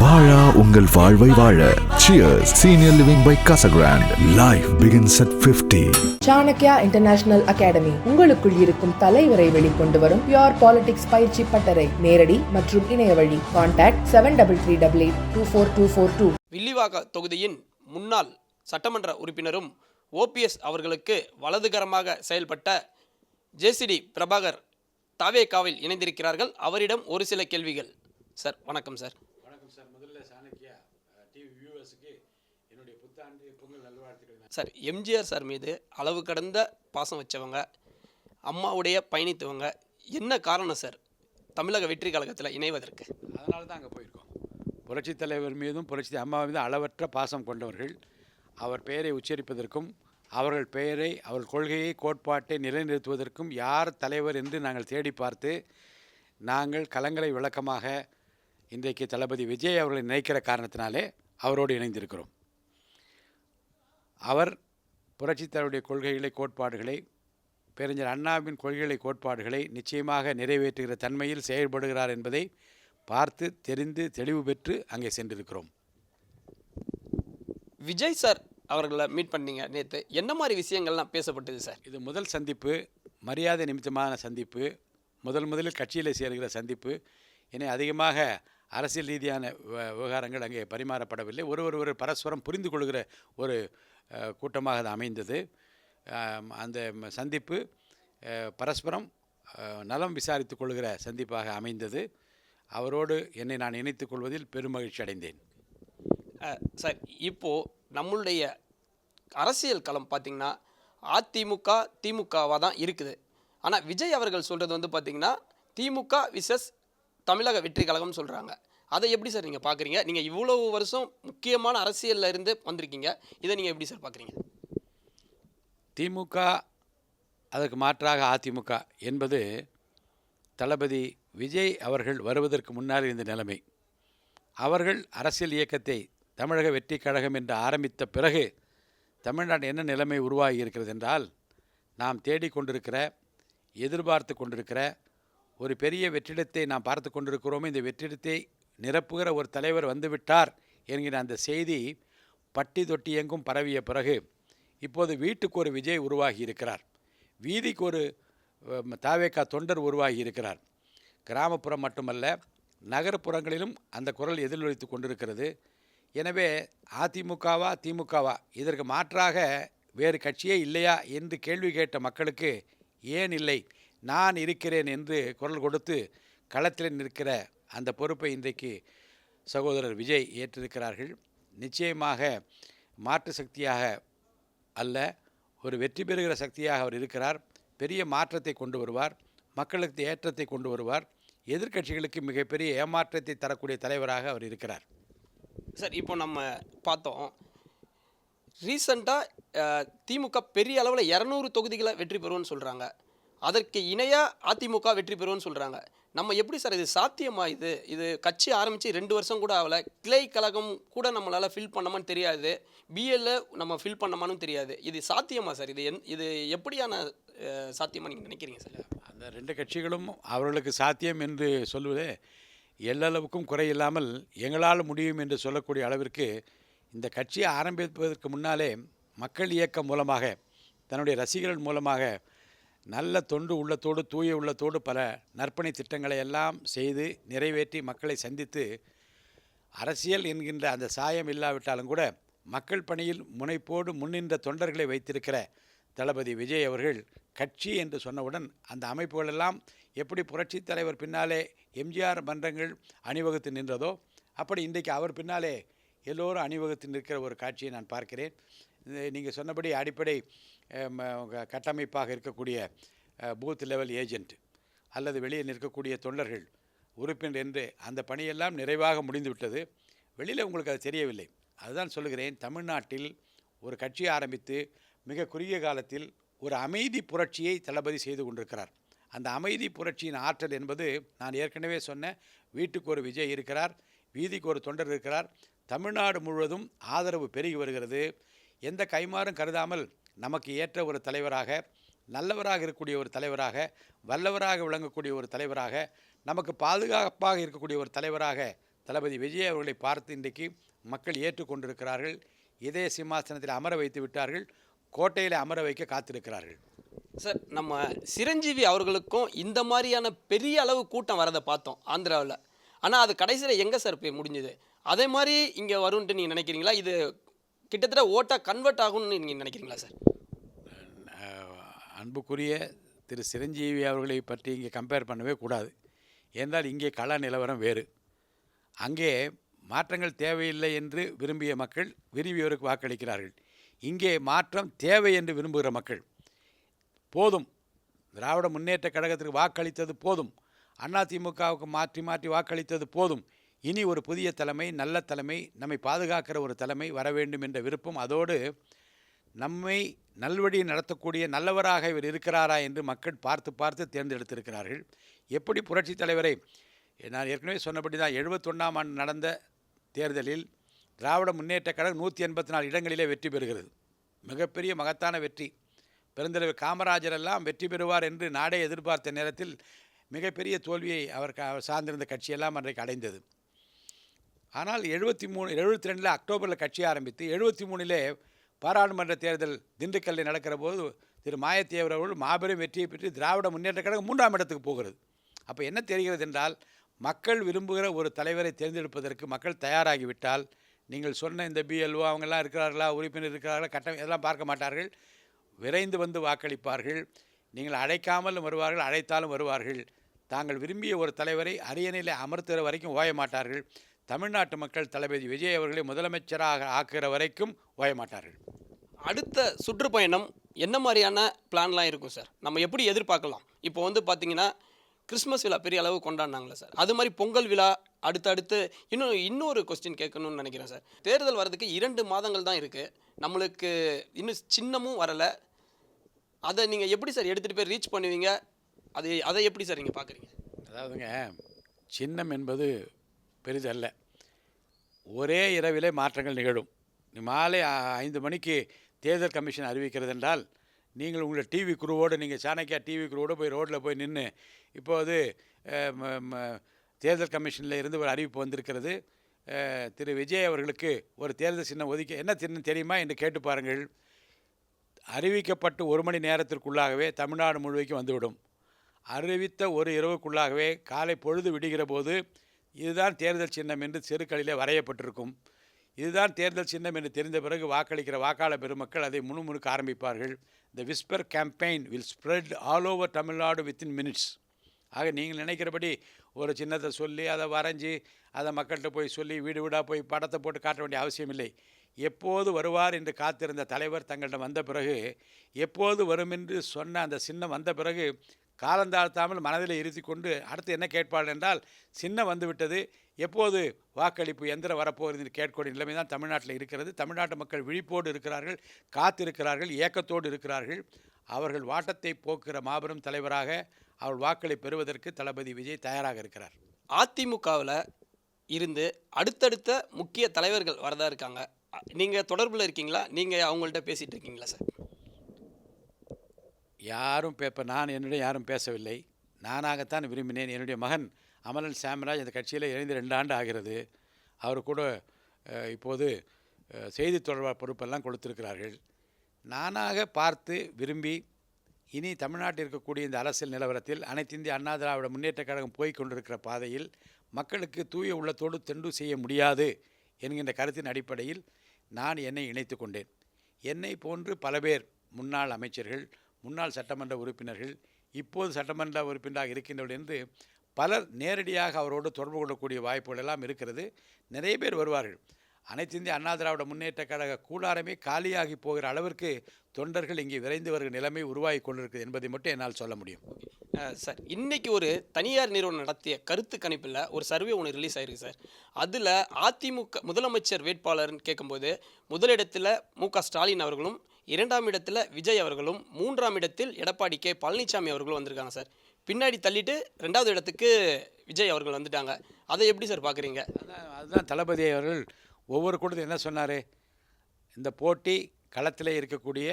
வாழா உங்கள் வாழ்வை வாழ. Cheers senior living by Casagrand life begins at 50 Chanakya international academy உங்களுக்குள் இருக்கும் தலைவரை வெளிக்கொண்டு வரும் பியோர் பாலிடிக்ஸ் பயிற்சி பட்டறை. நேரடி மற்றும் இணைய வழி. Contact seven double three double eight two four two four two வில்லிவாக தொகுதியின் முன்னாள் சட்டமன்ற உறுப்பினரும் ஓபிஎஸ் அவர்களுக்கு வலதுகரமாக செயல்பட்ட ஜேசிடி பிரபாகர் தாவேகாவில் இணைந்திருக்கிறார்கள். அவரிடம் ஒரு சில கேள்விகள். சார் வணக்கம் சார் முதல்ல சாணக்கியா டிவி வியூவர்ஸுக்கு என்னுடைய புத்தாண்டு பொங்கல் நல்வாழ்த்துக்கள் நான் சார் எம்ஜிஆர் சார் மீது அளவு கடந்த பாசம் வச்சவங்க அம்மாவுடைய பயணித்தவங்க என்ன காரணம் சார்? தமிழக வெற்றி கழகத்தில் இணைவதற்கு. அதனால தான் அங்கே போயிருக்கோம். புரட்சித் தலைவர் மீதும் புரட்சி அம்மா மீதும் அளவற்ற பாசம் கொண்டவர்கள். அவர் பெயரை உச்சரிப்பதற்கும் அவர்கள் பெயரை அவர் கொள்கையை கோட்பாட்டை நிலைநிறுத்துவதற்கும் யார் தலைவர் என்று நாங்கள் தேடி பார்த்து நாங்கள் கலங்களை விளக்கமாக இன்றைக்கு தளபதி விஜய் அவர்களை நினைக்கிற காரணத்தினாலே அவரோடு இணைந்திருக்கிறோம். அவர் புரட்சித் தலைவருடைய கொள்கைகளை கோட்பாடுகளை பேரறிஞர் அண்ணாவின் கொள்கைகளை கோட்பாடுகளை நிச்சயமாக நிறைவேற்றுகிற தன்மையில் செயல்படுகிறார் என்பதை பார்த்து தெரிந்து தெளிவு பெற்று அங்கே சென்றிருக்கிறோம். விஜய் சார் அவர்களை மீட் பண்ணீங்க நேற்று என்ன மாதிரி விஷயங்கள்லாம் பேசப்பட்டது சார்? இது முதல் சந்திப்பு மரியாதை நிமித்தமான சந்திப்பு முதல் முதலில் கட்சியில் சேர்கிற சந்திப்பு. இனி அதிகமாக அரசியல் ரீதியான விவ- விவகாரங்கள் அங்கே பரிமாறப்படவில்லை. ஒருவர் ஒரு பரஸ்பரம் புரிந்து கொள்கிற ஒரு கூட்டமாக அது அமைந்தது. அந்த சந்திப்பு பரஸ்பரம் நலம் விசாரித்து கொள்கிற சந்திப்பாக அமைந்தது. அவரோடு என்னை நான் இணைத்துக் கொள்வதில் பெருமகிழ்ச்சி அடைந்தேன். சார் இப்போது நம்மளுடைய அரசியல் களம் பார்த்திங்கன்னா அதிமுக திமுகவாக தான் இருக்குது. ஆனால் விஜய் அவர்கள் சொல்கிறது வந்து பார்த்திங்கன்னா திமுக விசஸ் தமிழக வெற்றி கழகம்னு சொல்கிறாங்க அதை எப்படி சார் நீங்கள் பார்க்குறீங்க நீங்கள் இவ்வளவு வருஷம் முக்கியமான அரசியலில் இருந்து வந்திருக்கீங்க. இதை நீங்கள் எப்படி சார் பார்க்குறீங்க திமுக அதற்கு மாற்றாக அதிமுக என்பது தளபதி விஜய் அவர்கள் வருவதற்கு முன்னால் இருந்த நிலைமை. அவர்கள் அரசியல் இயக்கத்தை தமிழக வெற்றி கழகம் என்று ஆரம்பித்த பிறகு தமிழ்நாடு என்ன நிலைமை உருவாகி இருக்கிறது என்றால் நாம் தேடிக்கொண்டிருக்கிற எதிர்பார்த்து கொண்டிருக்கிற ஒரு பெரிய வெற்றிடத்தை நாம் பார்த்து கொண்டிருக்கிறோமே இந்த வெற்றிடத்தை நிரப்புகிற ஒரு தலைவர் வந்துவிட்டார் என்கிற அந்த செய்தி பட்டி தொட்டி எங்கும் பரவிய பிறகு இப்போது வீட்டுக்கு ஒரு விஜய் உருவாகி இருக்கிறார். வீதிக்கு ஒரு தாவேக்கா தொண்டர் உருவாகி இருக்கிறார். கிராமப்புறம் மட்டுமல்ல நகர்ப்புறங்களிலும் அந்த குரல் எதிரொலித்து கொண்டிருக்கிறது. எனவே அதிமுகவா திமுகவா இதற்கு மாற்றாக வேறு கட்சியே இல்லையா என்று கேள்வி கேட்ட மக்களுக்கு ஏன் இல்லை? நான் இருக்கிறேன் என்று குரல் கொடுத்து களத்தில் நிற்கிற அந்த பொறுப்பை இன்றைக்கு சகோதரர் விஜய் ஏற்றிருக்கிறார்கள். நிச்சயமாக மாற்று சக்தியாக அல்ல ஒரு வெற்றி பெறுகிற சக்தியாக அவர் இருக்கிறார். பெரிய மாற்றத்தை கொண்டு வருவார் மக்களுக்கு ஏற்றத்தை கொண்டு வருவார். எதிர்க்கட்சிகளுக்கு மிகப்பெரிய ஏமாற்றத்தை தரக்கூடிய தலைவராக அவர் இருக்கிறார். சார் இப்போ நம்ம பார்த்தோம் ரீசண்டாக திமுக பெரிய அளவில் இரநூறு தொகுதிகளை வெற்றி பெறுவோன்னு சொல்கிறாங்க அதற்கு இணையாக அதிமுக வெற்றி பெறுவோன்னு சொல்கிறாங்க நம்ம எப்படி சார் இது சாத்தியமா இது? இது கட்சி ஆரம்பித்து ரெண்டு வருஷம் கூட ஆகலை. கிளை கழகம் கூட நம்மளால் ஃபில் பண்ணமான்னு தெரியாது. பிஎல்ல நம்ம ஃபில் பண்ணமானும் தெரியாது. இது சாத்தியமா சார்? இது என் இது எப்படியான சாத்தியமாக நீங்கள் நினைக்கிறீங்க சார்? அந்த ரெண்டு கட்சிகளும் அவர்களுக்கு சாத்தியம் என்று சொல்வது எல்லளவுக்கும் குறையில்லாமல் எங்களால் முடியும் என்று சொல்லக்கூடிய அளவிற்கு இந்த கட்சியை ஆரம்பிப்பதற்கு முன்னாலே மக்கள் இயக்கம் மூலமாக தன்னுடைய ரசிகர்கள் மூலமாக நல்ல தொண்டு உள்ளத்தோடு தூய உள்ளத்தோடு பல நற்பணி திட்டங்களை எல்லாம் செய்து நிறைவேற்றி மக்களை சந்தித்து அரசியல் என்கின்ற அந்த சாயம் இல்லாவிட்டாலும் கூட மக்கள் பணியில் முனைப்போடு முன்னின்ற தொண்டர்களை வைத்திருக்கிற தளபதி விஜய் அவர்கள் கட்சி என்று சொன்னவுடன் அந்த அமைப்புகளெல்லாம் எப்படி புரட்சித் தலைவர் பின்னாலே எம்ஜிஆர் மன்றங்கள் அணிவகுத்து நின்றதோ அப்படி இன்றைக்கு அவர் பின்னாலே எல்லோரும் அணிவகுத்து நிற்கிற ஒரு காட்சியை நான் பார்க்கிறேன். நீங்கள் சொன்னபடி அடிப்படை கட்டமைப்பாக இருக்கக்கூடிய பூத் லெவல் ஏஜென்ட் அல்லது வெளியே நிற்கக்கூடிய தொண்டர்கள் உறுப்பினர் என்று அந்த பணியெல்லாம் நிறைவாக முடிந்துவிட்டது. வெளியில் உங்களுக்கு அது தெரியவில்லை. அதுதான் சொல்லுகிறேன். தமிழ்நாட்டில் ஒரு கட்சி ஆரம்பித்து மிக குறுகிய காலத்தில் ஒரு அமைதி புரட்சியை தளபதி செய்து கொண்டிருக்கிறார். அந்த அமைதி புரட்சியின் ஆற்றல் என்பது நான் ஏற்கனவே சொன்ன வீட்டுக்கு ஒரு விஜய் இருக்கிறார் வீதிக்கு ஒரு தொண்டர் இருக்கிறார். தமிழ்நாடு முழுவதும் ஆதரவு பெருகி வருகிறது. எந்த கைமாறும் கருதாமல் நமக்கு ஏற்ற ஒரு தலைவராக நல்லவராக இருக்கக்கூடிய ஒரு தலைவராக வல்லவராக விளங்கக்கூடிய ஒரு தலைவராக நமக்கு பாதுகாப்பாக இருக்கக்கூடிய ஒரு தலைவராக தளபதி விஜய் அவர்களை பார்த்து இன்றைக்கு மக்கள் ஏற்றுக்கொண்டிருக்கிறார்கள். இதய சிம்மாசனத்தில் அமர வைத்து விட்டார்கள். கோட்டையில் அமர வைக்க காத்திருக்கிறார்கள். சார் நம்ம சிரஞ்சீவி அவர்களுக்கும் இந்த மாதிரியான பெரிய அளவு கூட்டம் வரதை பார்த்தோம் ஆந்திராவில். ஆனால் அது கடைசியில் எங்கே சார் போய் முடிஞ்சுது? அதே மாதிரி இங்கே வரும்ன்ட்டு நீங்கள் நினைக்கிறீங்களா? இது கிட்டத்தட்ட ஓட்டாக கன்வெர்ட் ஆகும்னு நீங்கள் நினைக்கிறீங்களா சார் அன்புக்குரிய திரு சிரஞ்சீவி அவர்களை பற்றி இங்கே கம்பேர் பண்ணவே கூடாது. என்றால் இங்கே கள நிலவரம் வேறு. அங்கே மாற்றங்கள் தேவையில்லை என்று விரும்பிய மக்கள் விரும்பியவருக்கு வாக்களிக்கிறார்கள். இங்கே மாற்றம் தேவை என்று விரும்புகிற மக்கள். போதும். திராவிட முன்னேற்ற கழகத்திற்கு வாக்களித்தது போதும். அதிமுகவுக்கு மாற்றி மாற்றி வாக்களித்தது போதும். இனி ஒரு புதிய தலைமை நல்ல தலைமை நம்மை பாதுகாக்கிற ஒரு தலைமை வர வேண்டும் என்ற விருப்பம் அதோடு நம்மை நல்வழி நடத்தக்கூடிய நல்லவராக இவர் இருக்கிறாரா என்று மக்கள் பார்த்து பார்த்து தேர்ந்தெடுத்திருக்கிறார்கள். எப்படி புரட்சித் தலைவரை நான் ஏற்கனவே சொன்னபடி தான் எழுபத்தொன்னாம் ஆண்டு நடந்த தேர்தலில் திராவிட முன்னேற்ற கழகம் நூற்றி எண்பத்தி நாலு இடங்களிலே வெற்றி பெறுகிறது. மிகப்பெரிய மகத்தான வெற்றி. பெருந்தலைவர் காமராஜர் எல்லாம் வெற்றி பெறுவார் என்று நாடே எதிர்பார்த்த நேரத்தில் மிகப்பெரிய தோல்வியை அவர் அவர் சார்ந்திருந்த கட்சியெல்லாம் அன்றைக்கு அடைந்தது. ஆனால் எழுபத்தி மூணு எழுபத்தி ரெண்டில் அக்டோபரில் கட்சி ஆரம்பித்து எழுபத்தி மூணிலே பாராளுமன்ற தேர்தல் திண்டுக்கல்லில் நடக்கிற போது திரு மாயத்தேவர் அவர்கள் மாபெரும் வெற்றியை பெற்று திராவிட முன்னேற்ற கழகம் மூன்றாம் இடத்துக்கு போகிறது. அப்போ என்ன தெரிகிறது என்றால் மக்கள் விரும்புகிற ஒரு தலைவரை தேர்ந்தெடுப்பதற்கு மக்கள் தயாராகிவிட்டால் நீங்கள் சொன்ன இந்த பிஎல்ஓ அவங்கெல்லாம் இருக்கிறார்களா உறுப்பினர் இருக்கிறார்களா கட்டம் இதெல்லாம் பார்க்க மாட்டார்கள். விரைந்து வந்து வாக்களிப்பார்கள். நீங்கள் அழைக்காமலும் வருவார்கள் அழைத்தாலும் வருவார்கள். தாங்கள் விரும்பிய ஒரு தலைவரை அரியணையில் அமர்த்துகிற வரைக்கும் ஓய மாட்டார்கள். தமிழ்நாட்டு மக்கள் தளபதி விஜய் அவர்களை முதலமைச்சராக ஆக்குகிற வரைக்கும் ஓய மாட்டார்கள் அடுத்த சுற்றுப்பயணம் என்ன மாதிரியான பிளான்லாம் இருக்கும் சார்? நம்ம எப்படி எதிர்பார்க்கலாம்? இப்போ வந்து பார்த்தீங்கன்னா கிறிஸ்மஸ் விழா பெரிய அளவு கொண்டாடினாங்களே சார். அது மாதிரி பொங்கல் விழா அடுத்தடுத்து இன்னும் இன்னொரு கொஸ்டின் கேட்கணும்னு நினைக்கிறேன் சார். தேர்தல் வர்றதுக்கு இரண்டு மாதங்கள் தான் இருக்குது நம்மளுக்கு இன்னும் சின்னமும் வரலை. அதை நீங்கள் எப்படி சார் எடுத்துகிட்டு போய் ரீச் பண்ணுவீங்க? அது அதை எப்படி சார் நீங்கள் பார்க்குறீங்க அதாவதுங்க சின்னம் என்பது பெரிதல்ல. ஒரே இரவிலே மாற்றங்கள் நிகழும். மாலை ஐந்து மணிக்கு தேர்தல் கமிஷன் அறிவிக்கிறது என்றால் நீங்கள் உங்களை டிவி குருவோடு நீங்கள் சாணக்கியா டிவி குருவோடு போய் ரோட்டில் போய் நின்று இப்போது தேர்தல் கமிஷனில் இருந்து ஒரு அறிவிப்பு வந்திருக்கிறது. திரு விஜய் அவர்களுக்கு ஒரு தேர்தல் சின்னம் ஒதுக்கி என்ன சின்னம் தெரியுமா? என்று கேட்டு பாருங்கள். அறிவிக்கப்பட்டு ஒரு மணி நேரத்திற்குள்ளாகவே தமிழ்நாடு முழுவதுக்கும் வந்துவிடும். அறிவித்த ஒரு இரவுக்குள்ளாகவே காலை பொழுது விடுகிற போது இதுதான் தேர்தல் சின்னம் என்று செருக்களிலே வரையப்பட்டிருக்கும். இதுதான் தேர்தல் சின்னம் என்று தெரிந்த பிறகு வாக்களிக்கிற வாக்காளர் பெருமக்கள் அதை முணுமுணுக்க ஆரம்பிப்பார்கள். The whisper campaign will spread all over Tamil Nadu within minutes ஆக நீங்கள் நினைக்கிறபடி ஒரு சின்னத்தை சொல்லி அதை வரைஞ்சி அதை மக்கள்கிட்ட போய் சொல்லி வீடு வீடாக போய் படத்தை போட்டு காட்ட வேண்டிய அவசியமில்லை எப்போது வருவார் என்று காத்திருந்த தலைவர் தங்களிடம் வந்த பிறகு எப்போது வரும் என்று சொன்ன அந்த சின்னம் வந்த பிறகு காலந்தாழ்த்தாமல் மனதில் இருத்தி கொண்டு அடுத்து என்ன கேட்பார்கள் என்றால் சின்னம் வந்துவிட்டது. எப்போது வாக்களிப்பு எந்திரம் வரப்போகிறது? என்று கேட்கக்கூடிய நிலைமை தான் தமிழ்நாட்டில் இருக்கிறது. தமிழ்நாட்டு மக்கள் விழிப்போடு இருக்கிறார்கள் காத்திருக்கிறார்கள் ஏக்கத்தோடு இருக்கிறார்கள். அவர்கள் வாட்டத்தை போக்குகிற மாபெரும் தலைவராக அவள் வாக்களை பெறுவதற்கு தளபதி விஜய் தயாராக இருக்கிறார். அதிமுகவில் இருந்து அடுத்தடுத்த முக்கிய தலைவர்கள் வரதா இருக்காங்க. நீங்கள் தொடர்பில் இருக்கீங்களா? நீங்கள் அவங்கள்ட்ட பேசிகிட்டு இருக்கீங்களா சார்? யாரும் இப்போ நான் என்னுடைய யாரும் பேசவில்லை. நானாகத்தான் விரும்பினேன். என்னுடைய மகன் அமலன் சாம்ராஜ் அந்த கட்சியில் இணைந்து ரெண்டு ஆண்டு ஆகிறது. அவர் கூட இப்போது செய்தி தொடர்பாக பொறுப்பெல்லாம் கொடுத்திருக்கிறார்கள். நானாக பார்த்து விரும்பி இனி தமிழ்நாட்டில் இருக்கக்கூடிய இந்த அரசியல் நிலவரத்தில் அனைத்து இந்திய அண்ணா திராவிட முன்னேற்றக் கழகம் போய் கொண்டிருக்கிற பாதையில் மக்களுக்கு தூய உள்ளத்தோடு தெண்டு செய்ய முடியாது என்கின்ற கருத்தின் அடிப்படையில் நான் என்னை இணைத்து கொண்டேன். என்னை போன்று பல பேர் முன்னாள் அமைச்சர்கள் முன்னாள் சட்டமன்ற உறுப்பினர்கள் இப்போது சட்டமன்ற உறுப்பினராக இருக்கின்றவர்கள் என்று பலர் நேரடியாக அவரோடு தொடர்பு கொள்ளக்கூடிய வாய்ப்புகள் எல்லாம் இருக்கிறது. நிறைய பேர் வருவார்கள். அனைத்து இந்திய அண்ணா திராவிட முன்னேற்ற கழக கூடாரமே காலியாகி போகிற அளவிற்கு தொண்டர்கள் இங்கே விரைந்து வருகிற நிலைமை உருவாகி கொண்டிருக்கிறது என்பதை மட்டும் என்னால் சொல்ல முடியும். சார் இன்னைக்கு ஒரு தனியார் நிறுவனம் நடத்திய கருத்து கணிப்பில் ஒரு சர்வே ஒன்று ரிலீஸ் ஆயிருக்கு சார். அதில் அதிமுக முதலமைச்சர் வேட்பாளர்னு கேட்கும்போது முதலிடத்தில் மு க ஸ்டாலின் அவர்களும் இரண்டாம் இடத்துல விஜய் அவர்களும் மூன்றாம் இடத்தில் எடப்பாடி கே பழனிசாமி அவர்களும் வந்திருக்காங்க சார். பின்னாடி தள்ளிட்டு ரெண்டாவது இடத்துக்கு விஜய் அவர்கள் வந்துட்டாங்க. அதை எப்படி சார் பார்க்குறீங்க? அதுதான் தளபதி அவர்கள் ஒவ்வொரு கூட்டத்தில் என்ன சொன்னார்? இந்த போட்டி களத்தில் இருக்கக்கூடிய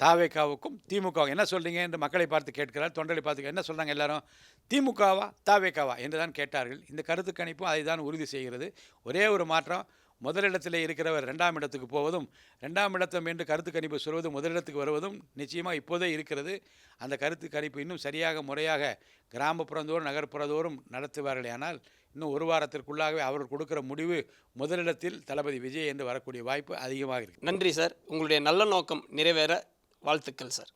தாவேக்காவுக்கும் திமுக என்ன சொல்கிறீங்க என்று மக்களை பார்த்து கேட்கிறார் தொண்டரை பார்த்து என்ன சொல்கிறாங்க எல்லாரும்? திமுகவா தாவேக்காவா என்று தான் கேட்டார்கள். இந்த கருத்து கணிப்பும் அதை தான் உறுதி செய்கிறது. ஒரே ஒரு மாற்றம் முதலிடத்தில் இருக்கிறவர் ரெண்டாம் இடத்துக்கு போவதும் ரெண்டாம் இடத்தம் என்று கருத்து கணிப்பு சொல்வதும் முதலிடத்துக்கு வருவதும் நிச்சயமாக இப்போதே இருக்கிறது. அந்த கருத்து கணிப்பு இன்னும் சரியாக முறையாக கிராமப்புறந்தோறும் நகர்ப்புறந்தோறும் நடத்துவார்களே ஆனால் இன்னும் ஒரு வாரத்திற்குள்ளாகவே அவர்கள் கொடுக்கிற முடிவு முதலிடத்தில் தளபதி விஜய் என்று வரக்கூடிய வாய்ப்பு அதிகமாக இருக்குது நன்றி சார். உங்களுடைய நல்ல நோக்கம் நிறைவேற வாழ்த்துக்கள் சார்.